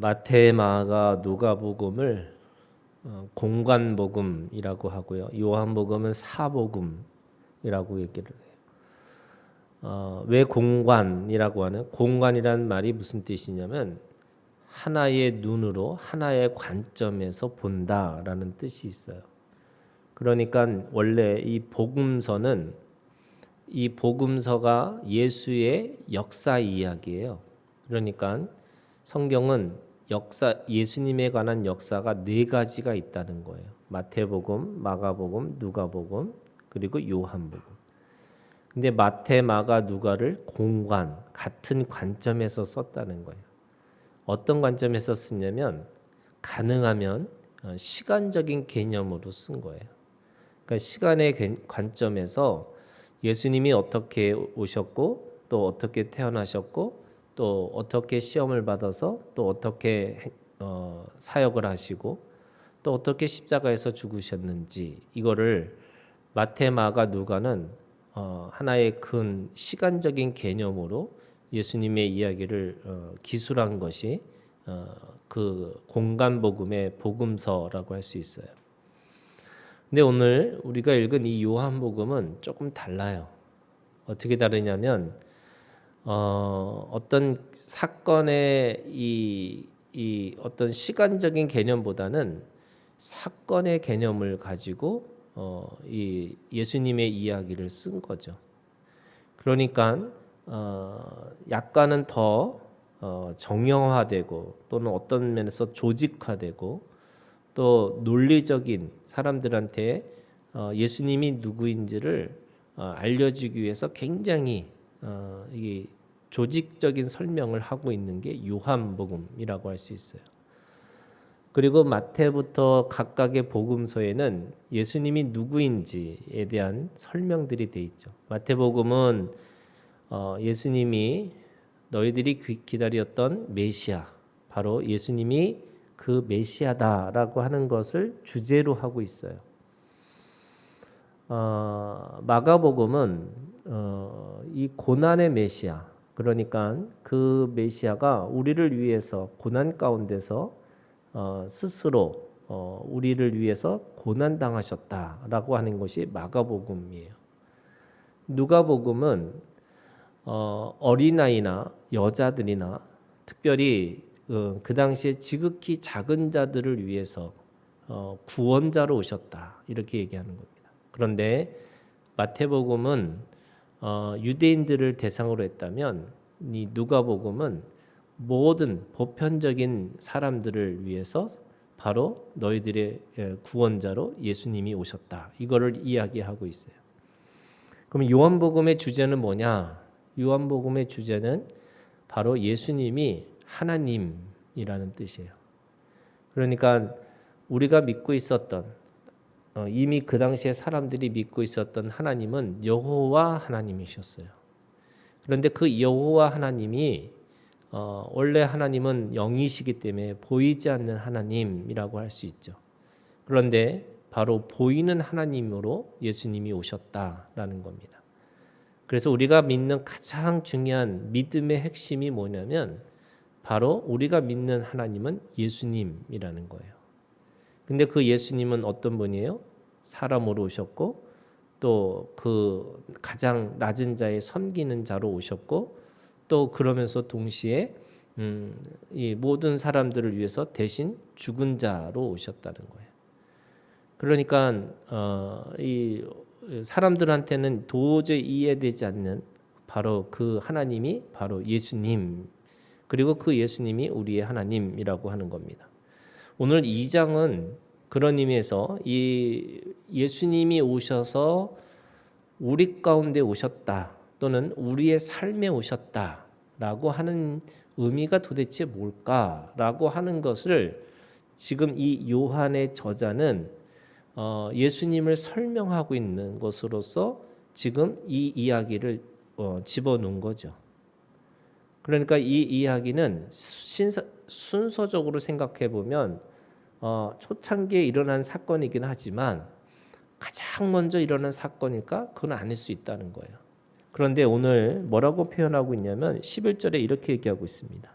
마태, 마가, 누가복음을 어, 공관복음이라고 하고요. 요한복음은 사복음이라고 얘기를 해요. 어, 왜 공관이라고 하는 공관이라는 말이 무슨 뜻이냐면 하나의 눈으로 하나의 관점에서 본다라는 뜻이 있어요. 그러니까 원래 이 복음서는 이 복음서가 예수의 역사 이야기예요. 그러니까 성경은 역사 예수님에 관한 역사가 네 가지가 있다는 거예요. 마태복음, 마가복음, 누가복음, 그리고 요한복음. 근데 마태, 마가, 누가를 공관 같은 관점에서 썼다는 거예요. 어떤 관점에서 쓰냐면 가능하면 어, 시간적인 개념으로 쓴 거예요. 그러니까 시간의 관점에서 예수님이 어떻게 오셨고 또 어떻게 태어나셨고 또 어떻게 시험을 받아서 또 어떻게 어, 사역을 하시고 또 어떻게 십자가에서 죽으셨는지 이거를 마테 마가 누가는 어, 하나의 큰 시간적인 개념으로 예수님의 이야기를 어, 기술한 것이 어, 그 공간 복음의 복음서라고 할 수 있어요. 근데 오늘 우리가 읽은 이 요한복음은 조금 달라요. 어떻게 다르냐면 어, 어떤 사건의 이, 이 어떤 시간적인 개념보다는 사건의 개념을 가지고 어, 이 예수님의 이야기를 쓴 거죠. 그러니까 어, 약간은 더 어, 정형화되고 또는 어떤 면에서 조직화되고 또 논리적인 사람들한테 어, 예수님이 누구인지를 어, 알려주기 위해서 굉장히 어, 이 조직적인 설명을 하고 있는 게 요한복음이라고 할 수 있어요. 그리고 마태부터 각각의 복음서에는 예수님이 누구인지에 대한 설명들이 돼 있죠. 마태복음은 어, 예수님이 너희들이 기다렸던 메시아, 바로 예수님이 그 메시아다라고 하는 것을 주제로 하고 있어요. 어, 마가복음은 어, 이 고난의 메시아, 그러니까 그 메시아가 우리를 위해서 고난 가운데서 어, 스스로 어, 우리를 위해서 고난 당하셨다라고 하는 것이 마가복음이에요. 누가복음은 어, 어린아이나 여자들이나 특별히 어, 그 당시에 지극히 작은 자들을 위해서 어, 구원자로 오셨다 이렇게 얘기하는 겁니다. 그런데 마태복음은 어, 유대인들을 대상으로 했다면 이 누가복음은 모든 보편적인 사람들을 위해서 바로 너희들의 예, 구원자로 예수님이 오셨다. 이거를 이야기하고 있어요. 그럼 요한복음의 주제는 뭐냐? 요한복음의 주제는 바로 예수님이 하나님이라는 뜻이에요. 그러니까 우리가 믿고 있었던 어, 이미 그 당시에 사람들이 믿고 있었던 하나님은 여호와 하나님이셨어요. 그런데 그 여호와 하나님이 어, 원래 하나님은 영이시기 때문에 보이지 않는 하나님이라고 할 수 있죠. 그런데 바로 보이는 하나님으로 예수님이 오셨다라는 겁니다. 그래서 우리가 믿는 가장 중요한 믿음의 핵심이 뭐냐면 바로 우리가 믿는 하나님은 예수님이라는 거예요. 근데 그 예수님은 어떤 분이에요? 사람으로 오셨고 또 그 가장 낮은 자의 섬기는 자로 오셨고 또 그러면서 동시에 음, 이 모든 사람들을 위해서 대신 죽은 자로 오셨다는 거예요. 그러니까 어, 이 사람들한테는 도저히 이해되지 않는 바로 그 하나님이 바로 예수님 그리고 그 예수님이 우리의 하나님이라고 하는 겁니다. 오늘 2장은 그런 의미에서 이 예수님이 오셔서 우리 가운데 오셨다 또는 우리의 삶에 오셨다라고 하는 의미가 도대체 뭘까라고 하는 것을 지금 이 요한의 저자는 어, 예수님을 설명하고 있는 것으로서 지금 이 이야기를 어, 집어넣은 거죠. 그러니까 이 이야기는 신사, 순서적으로 생각해 보면 어, 초창기에 일어난 사건이긴 하지만 가장 먼저 일어난 사건일까? 그건 아닐 수 있다는 거예요. 그런데 오늘 뭐라고 표현하고 있냐면 11절에 이렇게 얘기하고 있습니다.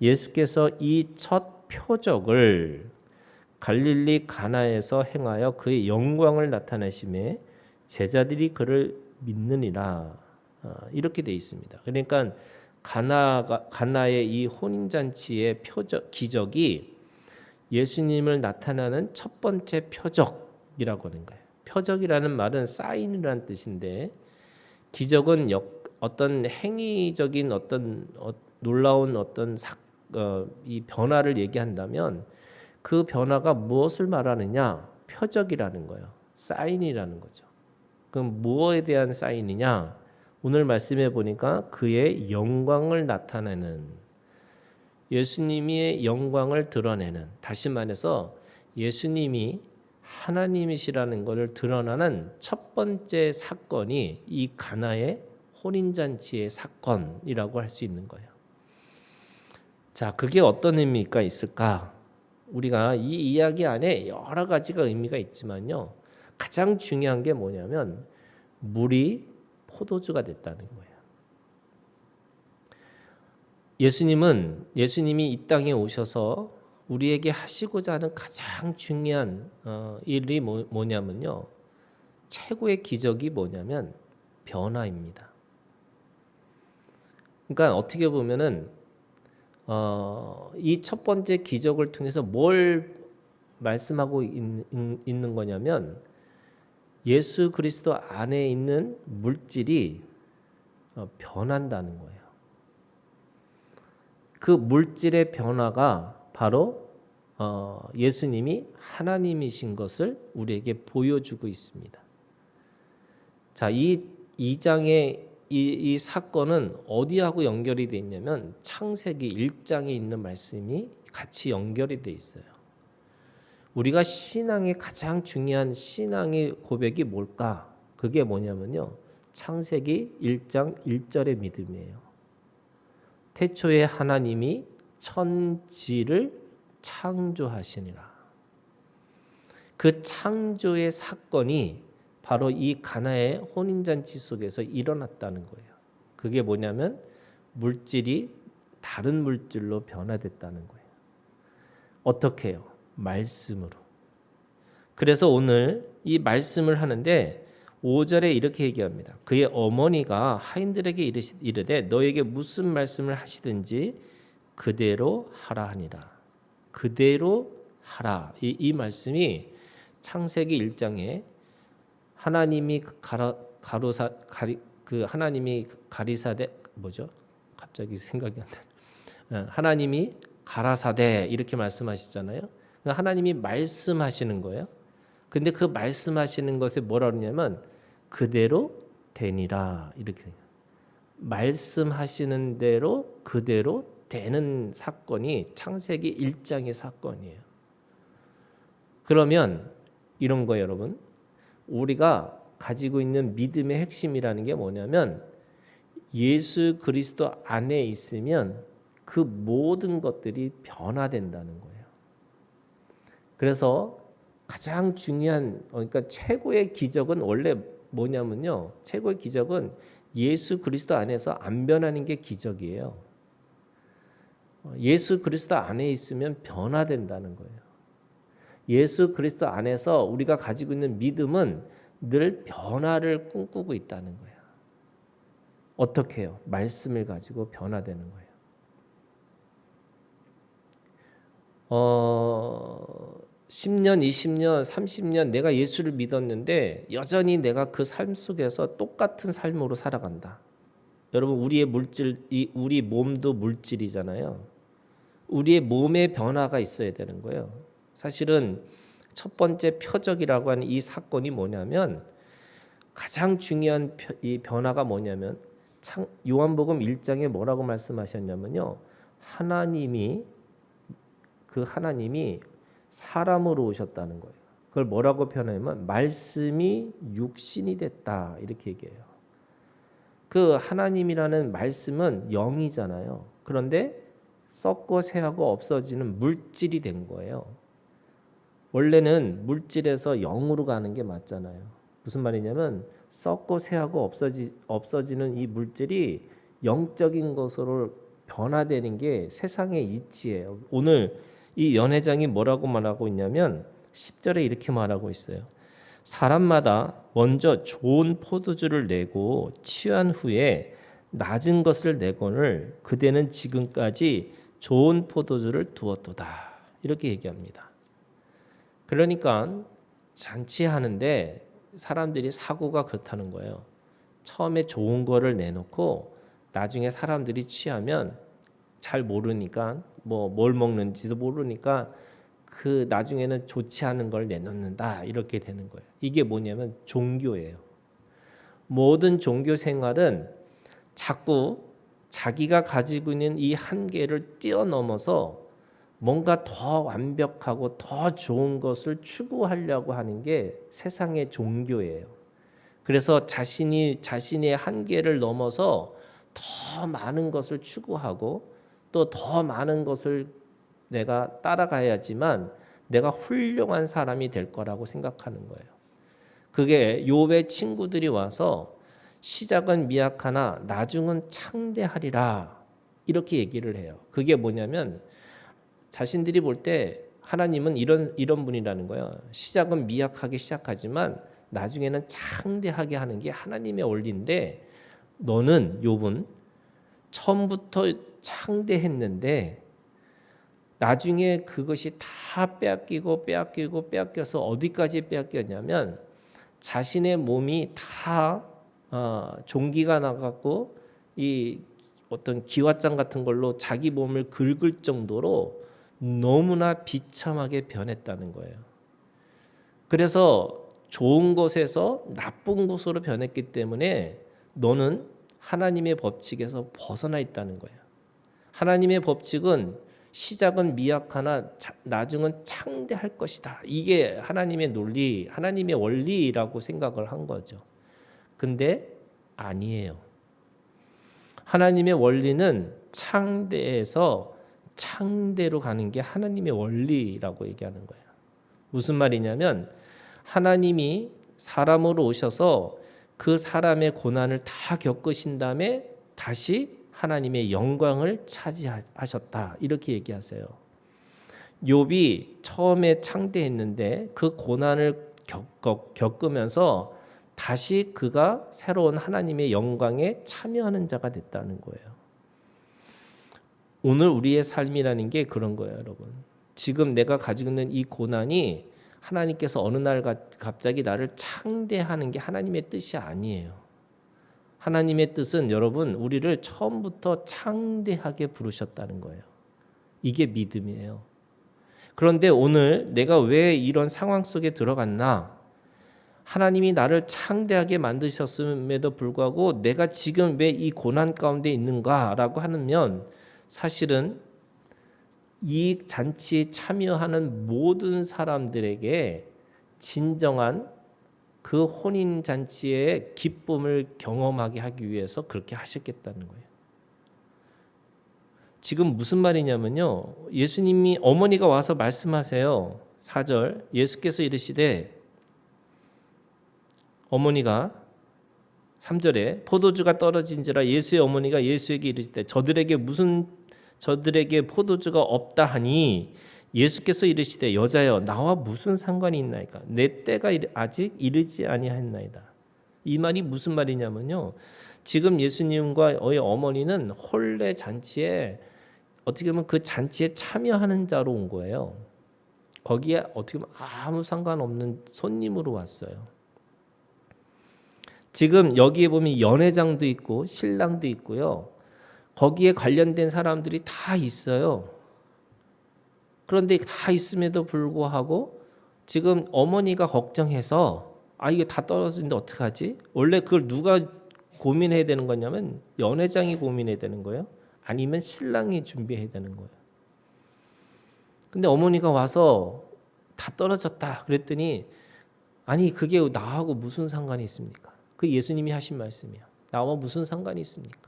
예수께서 이 첫 표적을 갈릴리 가나에서 행하여 그의 영광을 나타내심에 제자들이 그를 믿느니라 어, 이렇게 돼 있습니다. 그러니까 가나가 가나의 이 혼인 잔치의 표적 기적이 예수님을 나타나는 첫 번째 표적이라고 하는 거예요. 표적이라는 말은 사인이라는 뜻인데 기적은 역, 어떤 행위적인 어떤 어, 놀라운 어떤 사, 어, 이 변화를 얘기한다면 그 변화가 무엇을 말하느냐? 표적이라는 거예요. 사인이라는 거죠. 그럼 무엇에 대한 사인이냐? 오늘 말씀해 보니까 그의 영광을 나타내는 예수님의 영광을 드러내는 다시 말해서 예수님이 하나님이시라는 것을 드러나는 첫 번째 사건이 이 가나의 혼인 잔치의 사건이라고 할 수 있는 거예요. 자, 그게 어떤 의미가 있을까? 우리가 이 이야기 안에 여러 가지가 의미가 있지만요. 가장 중요한 게 뭐냐면 물이 포도주가 됐다는 거예요. 예수님은 예수님이 이 땅에 오셔서 우리에게 하시고자 하는 가장 중요한 어, 일이 뭐, 뭐냐면요. 최고의 기적이 뭐냐면 변화입니다. 그러니까 어떻게 보면은 어, 이 첫 번째 기적을 통해서 뭘 말씀하고 있, 있는 거냐면 예수 그리스도 안에 있는 물질이 어, 변한다는 거예요. 그 물질의 변화가 바로 어, 예수님이 하나님이신 것을 우리에게 보여주고 있습니다. 자, 이 2장의 이, 이 사건은 어디하고 연결이 돼 있냐면 창세기 1장에 있는 말씀이 같이 연결이 돼 있어요. 우리가 신앙의 가장 중요한 신앙의 고백이 뭘까? 그게 뭐냐면요. 창세기 1장 1절의 믿음이에요. 태초에 하나님이 천지를 창조하시니라. 그 창조의 사건이 바로 이 가나의 혼인잔치 속에서 일어났다는 거예요. 그게 뭐냐면 물질이 다른 물질로 변화됐다는 거예요. 어떻게 해요? 말씀으로. 그래서 오늘 이 말씀을 하는데 5절에 이렇게 얘기합니다. 그의 어머니가 하인들에게 이르되 너에게 무슨 말씀을 하시든지 그대로 하라 하니라. 그대로 하라. 이, 이 말씀이 창세기 1장에 하나님이 가라, 가로사 가리 그 하나님이 가리사대 뭐죠? 갑자기 생각이 안 나. 어, 하나님이 가라사대 이렇게 말씀하시잖아요. 그러니까 하나님이 말씀하시는 거예요. 근데 그 말씀하시는 것에 뭐라 그러냐면 그대로 되니라 이렇게 말씀하시는 대로 그대로 되는 사건이 창세기 1장의 사건이에요. 그러면 이런 거 여러분 우리가 가지고 있는 믿음의 핵심이라는 게 뭐냐면 예수 그리스도 안에 있으면 그 모든 것들이 변화된다는 거예요. 그래서 가장 중요한 어, 그러니까 최고의 기적은 원래 뭐냐면요. 최고의 기적은 예수 그리스도 안에서 안 변하는 게 기적이에요. 어, 예수 그리스도 안에 있으면 변화된다는 거예요. 예수 그리스도 안에서 우리가 가지고 있는 믿음은 늘 변화를 꿈꾸고 있다는 거예요. 어떻게 해요? 말씀을 가지고 변화되는 거예요. 어, 10년, 20년, 30년 내가 예수를 믿었는데 여전히 내가 그 삶 속에서 똑같은 삶으로 살아간다. 여러분 우리의 물질, 이 우리 몸도 물질이잖아요. 우리의 몸의 변화가 있어야 되는 거예요. 사실은 첫 번째 표적이라고 하는 이 사건이 뭐냐면 가장 중요한 이 변화가 뭐냐면 요한복음 1장에 뭐라고 말씀하셨냐면요. 하나님이 그 하나님이 사람으로 오셨다는 거예요. 그걸 뭐라고 표현하냐면 말씀이 육신이 됐다 이렇게 얘기해요. 그 하나님이라는 말씀은 영이잖아요. 그런데 썩고 새하고 없어지는 물질이 된 거예요. 원래는 물질에서 영으로 가는 게 맞잖아요. 무슨 말이냐면 썩고 새하고 없어지 없어지는 이 물질이 영적인 것으로 변화되는 게 세상의 이치예요. 오늘 이 연회장이 뭐라고 말하고 있냐면 10절에 이렇게 말하고 있어요. 사람마다 먼저 좋은 포도주를 내고 취한 후에 낮은 것을 내거늘 그대는 지금까지 좋은 포도주를 두었도다. 이렇게 얘기합니다. 그러니까 잔치하는데 사람들이 사고가 그렇다는 거예요. 처음에 좋은 거를 내놓고 나중에 사람들이 취하면 잘 모르니까 뭐 뭘 먹는지도 모르니까 그 나중에는 좋지 않은 걸 내놓는다 이렇게 되는 거예요. 이게 뭐냐면 종교예요. 모든 종교 생활은 자꾸 자기가 가지고 있는 이 한계를 뛰어넘어서 뭔가 더 완벽하고 더 좋은 것을 추구하려고 하는 게 세상의 종교예요. 그래서 자신이 자신의 한계를 넘어서 더 많은 것을 추구하고 또 더 많은 것을 내가 따라가야지만 내가 훌륭한 사람이 될 거라고 생각하는 거예요. 그게 욥의 친구들이 와서 시작은 미약하나 나중은 창대하리라 이렇게 얘기를 해요. 그게 뭐냐면 자신들이 볼 때 하나님은 이런 이런 분이라는 거예요. 시작은 미약하게 시작하지만 나중에는 창대하게 하는 게 하나님의 원리인데 너는 욥은 처음부터 창대했는데 나중에 그것이 다 빼앗기고 빼앗기고 빼앗겨서 어디까지 빼앗겼냐면 자신의 몸이 다 어, 종기가 나갔고 이 어떤 기왓장 같은 걸로 자기 몸을 긁을 정도로 너무나 비참하게 변했다는 거예요. 그래서 좋은 곳에서 나쁜 곳으로 변했기 때문에 너는 하나님의 법칙에서 벗어나 있다는 거예요. 하나님의 법칙은 시작은 미약하나 나중은 창대할 것이다. 이게 하나님의 논리, 하나님의 원리라고 생각을 한 거죠. 근데 아니에요. 하나님의 원리는 창대에서 창대로 가는 게 하나님의 원리라고 얘기하는 거예요. 무슨 말이냐면 하나님이 사람으로 오셔서 그 사람의 고난을 다 겪으신 다음에 다시 하나님의 영광을 차지하셨다. 이렇게 얘기하세요. 욥이 처음에 창대했는데 그 고난을 겪 으면서 다시 그가 새로운 하나님의 영광에 참여하는 자가 됐다는 거예요. 오늘 우리의 삶이라는 게 그런 거예요, 여러분. 지금 내가 가지고 있는 이 고난이 하나님께서 어느 날 갑자기 나를 창대하는 게 하나님의 뜻이 아니에요. 하나님의 뜻은 여러분 우리를 처음부터 창대하게 부르셨다는 거예요. 이게 믿음이에요. 그런데 오늘 내가 왜 이런 상황 속에 들어갔나? 하나님이 나를 창대하게 만드셨음에도 불구하고 내가 지금 왜 이 고난 가운데 있는가라고 하면 사실은 이 잔치에 참여하는 모든 사람들에게 진정한 그 혼인 잔치의 기쁨을 경험하게 하기 위해서 그렇게 하셨겠다는 거예요. 지금 무슨 말이냐면요. 예수님이 어머니가 와서 말씀하세요. 4절 예수께서 이르시되 어머니가 3절에 포도주가 떨어진지라 예수의 어머니가 예수에게 이르시되 저들에게 무슨 저들에게 포도주가 없다 하니 예수께서 이르시되 여자여 나와 무슨 상관이 있나이까 내 때가 아직 이르지 아니하였나이다. 이 말이 무슨 말이냐면요. 지금 예수님과 의 어머니는 혼례 잔치에 어떻게 보면 그 잔치에 참여하는 자로 온 거예요. 거기에 어떻게 보면 아무 상관없는 손님으로 왔어요. 지금 여기에 보면 연회장도 있고 신랑도 있고요. 거기에 관련된 사람들이 다 있어요. 그런데 다 있음에도 불구하고 지금 어머니가 걱정해서 아 이게 다 떨어지는데 어떡하지? 원래 그걸 누가 고민해야 되는 거냐면 연회장이 고민해야 되는 거예요. 아니면 신랑이 준비해야 되는 거예요. 근데 어머니가 와서 다 떨어졌다 그랬더니 아니 그게 나하고 무슨 상관이 있습니까? 그 예수님이 하신 말씀이야. 나와 무슨 상관이 있습니까?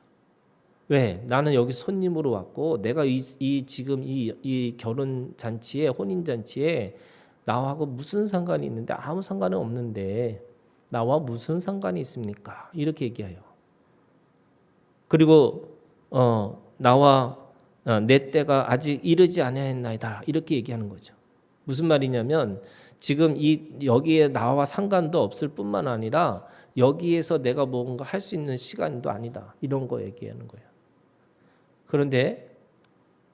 왜? 나는 여기 손님으로 왔고 내가 이, 이 지금 이, 이 결혼 잔치에 혼인 잔치에 나하고 무슨 상관이 있는데 아무 상관은 없는데 나와 무슨 상관이 있습니까? 이렇게 얘기해요. 그리고 어 나와 어, 내 때가 아직 이르지 아니하였나이다 이렇게 얘기하는 거죠. 무슨 말이냐면 지금 이 여기에 나와 상관도 없을 뿐만 아니라 여기에서 내가 뭔가 할 수 있는 시간도 아니다 이런 거 얘기하는 거예요. 그런데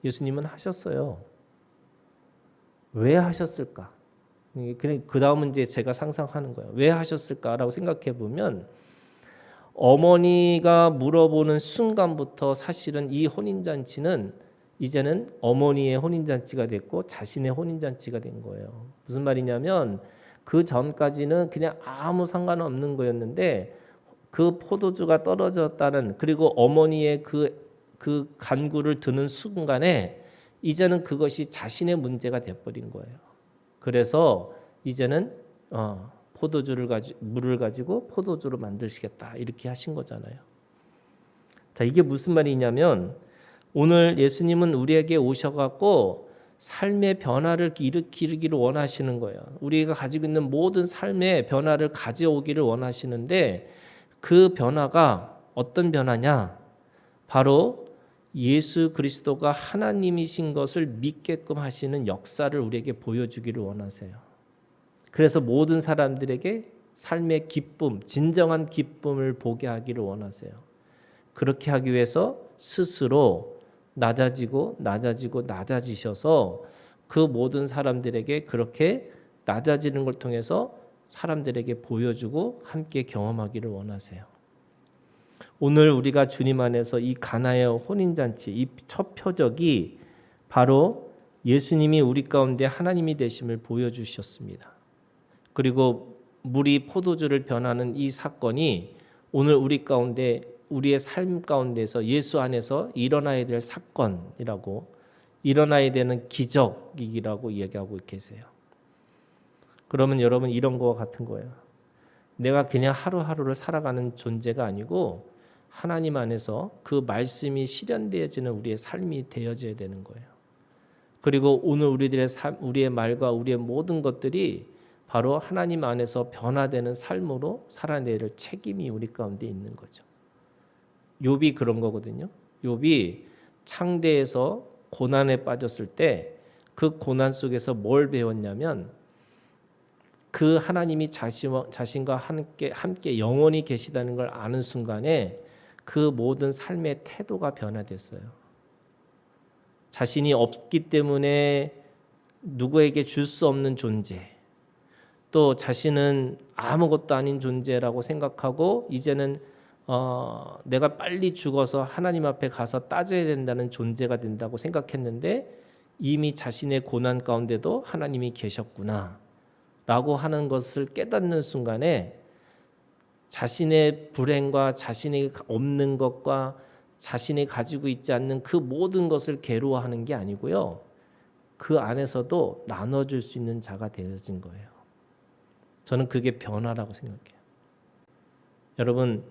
예수님은 하셨어요. 왜 하셨을까? 그 다음은 이제 제가 상상하는 거예요. 왜 하셨을까라고 생각해 보면 어머니가 물어보는 순간부터 사실은 이 혼인잔치는 이제는 어머니의 혼인잔치가 됐고 자신의 혼인잔치가 된 거예요. 무슨 말이냐면 그 전까지는 그냥 아무 상관없는 거였는데 그 포도주가 떨어졌다는 그리고 어머니의 그, 그 간구를 드는 순간에 이제는 그것이 자신의 문제가 돼버린 거예요. 그래서 이제는 어, 포도주를 가지 물을 가지고 포도주로 만드시겠다 이렇게 하신 거잖아요. 자 이게 무슨 말이냐면 오늘 예수님은 우리에게 오셔갖고 삶의 변화를 일으키기를 원하시는 거예요. 우리가 가지고 있는 모든 삶의 변화를 가져오기를 원하시는데 그 변화가 어떤 변화냐? 바로 예수 그리스도가 하나님이신 것을 믿게끔 하시는 역사를 우리에게 보여주기를 원하세요. 그래서 모든 사람들에게 삶의 기쁨, 진정한 기쁨을 보게 하기를 원하세요. 그렇게 하기 위해서 스스로 낮아지고 낮아지고 낮아지셔서 그 모든 사람들에게 그렇게 낮아지는 걸 통해서 사람들에게 보여주고 함께 경험하기를 원하세요. 오늘 우리가 주님 안에서 이 가나의 혼인 잔치 이 첫 표적이 바로 예수님이 우리 가운데 하나님이 되심을 보여주셨습니다. 그리고 물이 포도주를 변하는 이 사건이 오늘 우리 가운데 우리의 삶 가운데서 예수 안에서 일어나야 될 사건이라고 일어나야 되는 기적이라고 얘기하고 계세요. 그러면 여러분 이런 거와 같은 거예요. 내가 그냥 하루하루를 살아가는 존재가 아니고 하나님 안에서 그 말씀이 실현되어지는 우리의 삶이 되어져야 되는 거예요. 그리고 오늘 우리들의 삶, 우리의 말과 우리의 모든 것들이 바로 하나님 안에서 변화되는 삶으로 살아내야 될 책임이 우리 가운데 있는 거죠. 욥이 그런 거거든요. 욥이 창대에서 고난에 빠졌을 때 그 고난 속에서 뭘 배웠냐면 그 하나님이 자신, 자신과 함께 함께 영원히 계시다는 걸 아는 순간에 그 모든 삶의 태도가 변화됐어요. 자신이 없기 때문에 누구에게 줄 수 없는 존재, 또 자신은 아무것도 아닌 존재라고 생각하고 이제는 어, 내가 빨리 죽어서 하나님 앞에 가서 따져야 된다는 존재가 된다고 생각했는데 이미 자신의 고난 가운데도 하나님이 계셨구나 라고 하는 것을 깨닫는 순간에 자신의 불행과 자신이 없는 것과 자신이 가지고 있지 않는 그 모든 것을 괴로워하는 게 아니고요. 그 안에서도 나눠줄 수 있는 자가 되어진 거예요. 저는 그게 변화라고 생각해요. 여러분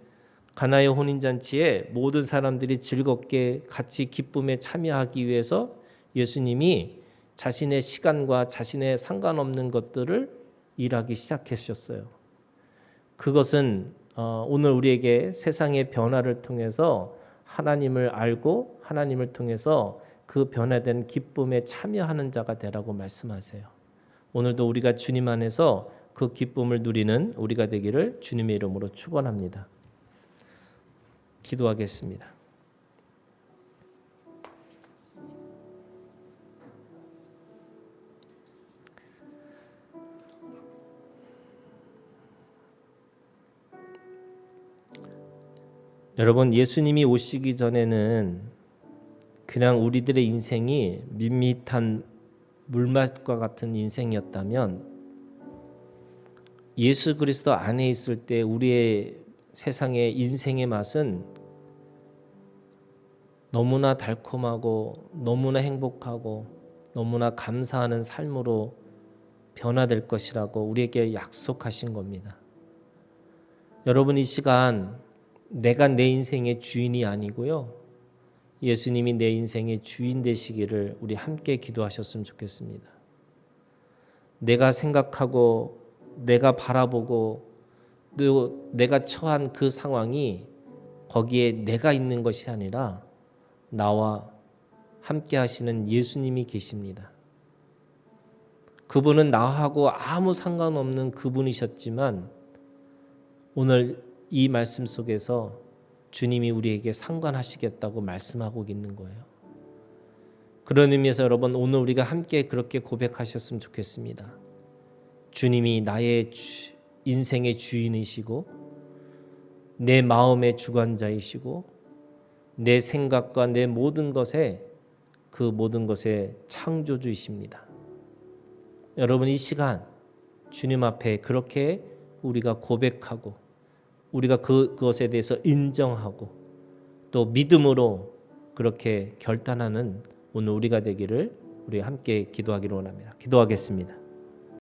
가나의 혼인 잔치에 모든 사람들이 즐겁게 같이 기쁨에 참여하기 위해서 예수님이 자신의 시간과 자신의 상관없는 것들을 일하기 시작하셨어요. 그것은 어, 오늘 우리에게 세상의 변화를 통해서 하나님을 알고 하나님을 통해서 그 변화된 기쁨에 참여하는 자가 되라고 말씀하세요. 오늘도 우리가 주님 안에서 그 기쁨을 누리는 우리가 되기를 주님의 이름으로 축원합니다. 기도하겠습니다. 여러분 예수님이 오시기 전에는 그냥 우리들의 인생이 밋밋한 물맛과 같은 인생이었다면 예수 그리스도 안에 있을 때 우리의 세상의 인생의 맛은 너무나 달콤하고 너무나 행복하고 너무나 감사하는 삶으로 변화될 것이라고 우리에게 약속하신 겁니다. 여러분 이 시간 내가 내 인생의 주인이 아니고요. 예수님이 내 인생의 주인 되시기를 우리 함께 기도하셨으면 좋겠습니다. 내가 생각하고 내가 바라보고 또 내가 처한 그 상황이 거기에 내가 있는 것이 아니라 나와 함께 하시는 예수님이 계십니다. 그분은 나하고 아무 상관없는 그분이셨지만 오늘 이 말씀 속에서 주님이 우리에게 상관하시겠다고 말씀하고 있는 거예요. 그런 의미에서 여러분 오늘 우리가 함께 그렇게 고백하셨으면 좋겠습니다. 주님이 나의 주, 인생의 주인이시고 내 마음의 주관자이시고 내 생각과 내 모든 것에 그 모든 것의 창조주이십니다. 여러분 이 시간 주님 앞에 그렇게 우리가 고백하고 우리가 그, 그것에 대해서 인정하고 또 믿음으로 그렇게 결단하는 오늘 우리가 되기를 우리 함께 기도하기로 원합니다. 기도하겠습니다.